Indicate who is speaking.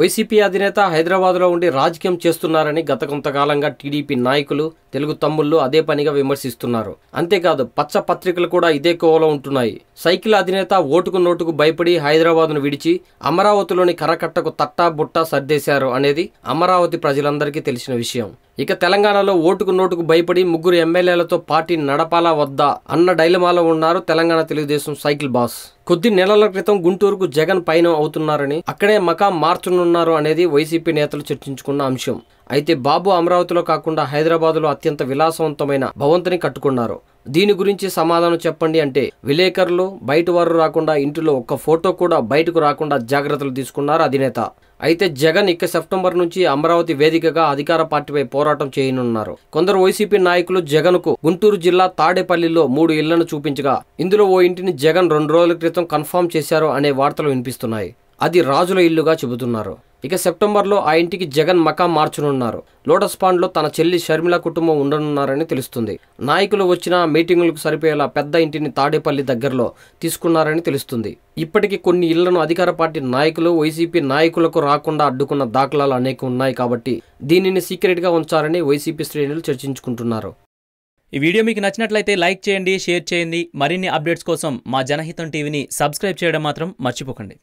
Speaker 1: YCP అధినేత హైదరాబాద్లో ఉండి రాజకీయం చేస్తున్నారని గత కొంతకాలంగా టీడీపీ నాయకులు తెలుగు తమ్ముళ్ళు అదే పనిగా విమర్శిస్తున్నారు. అంతేకాదు పచ్చ పత్రికలు కూడా ఇదే కోవలో ఉంటున్నాయి. సైకిల్ అధినేత ఓటుకు నోటుకు భయపడి హైదరాబాద్ను విడిచి అమరావతిలోని కరకట్టకు తట్టా బుట్టా సర్దేశారు అనేది అమరావతి ప్రజలందరికీ తెలిసిన విషయం. ఇక తెలంగాణలో ఓటుకు నోటుకు భయపడి ముగ్గురు ఎమ్మెల్యేలతో పార్టీ నడపాలా వద్దా అన్న డైలమాలో ఉన్నారు తెలంగాణ తెలుగుదేశం సైకిల్ బాస్. కొద్ది నెలల క్రితం గుంటూరుకు జగన్ పైన అవుతున్నారని అక్కడే మకాం మార్చనున్నారు అనేది వైసీపీ నేతలు చర్చించుకున్న అంశం. అయితే బాబు అమరావతిలో కాకుండా హైదరాబాద్లో అత్యంత విలాసవంతమైన భవంతిని కట్టుకున్నారు. దీని గురించి సమాధానం చెప్పండి అంటే విలేకరులు బయట వారు రాకుండా ఇంటిలో ఒక్క ఫోటో కూడా బయటకు రాకుండా జాగ్రత్తలు తీసుకున్నారు అధినేత. అయితే జగన్ ఇక సెప్టెంబర్ నుంచి అమరావతి వేదికగా అధికార పార్టీపై పోరాటం చేయనున్నారు. కొందరు వైసీపీ నాయకులు జగన్కు గుంటూరు జిల్లా తాడేపల్లిలో మూడు ఇళ్ళను చూపించగా ఇందులో ఓ ఇంటిని జగన్ రెండు రోజుల క్రితం కన్ఫర్మ్ చేశారు అనే వార్తలు వినిపిస్తున్నాయి. అది రాజుల ఇల్లుగా చెబుతున్నారు. ఇక సెప్టెంబర్లో ఆ ఇంటికి జగన్ మకాం మార్చనున్నారు. లోటస్ పాండ్లో తన చెల్లి షర్మిల కుటుంబం ఉండనున్నారని తెలుస్తుంది. నాయకులు వచ్చిన మీటింగులకు సరిపోయేలా పెద్ద ఇంటిని తాడేపల్లి దగ్గరలో తీసుకున్నారని తెలుస్తుంది. ఇప్పటికీ కొన్ని ఇళ్ళను అధికార పార్టీ నాయకులు వైసీపీ నాయకులకు రాకుండా అడ్డుకున్న దాఖలాలు అనేక ఉన్నాయి కాబట్టి దీనిని సీక్రెట్గా ఉంచారని వైసీపీ శ్రేణులు చర్చించుకుంటున్నారు.
Speaker 2: ఈ వీడియో మీకు నచ్చినట్లయితే లైక్ చేయండి షేర్ చేయండి. మరిన్ని అప్డేట్స్ కోసం మా జనహితం టీవీని సబ్స్క్రైబ్ చేయడం మాత్రం మర్చిపోకండి.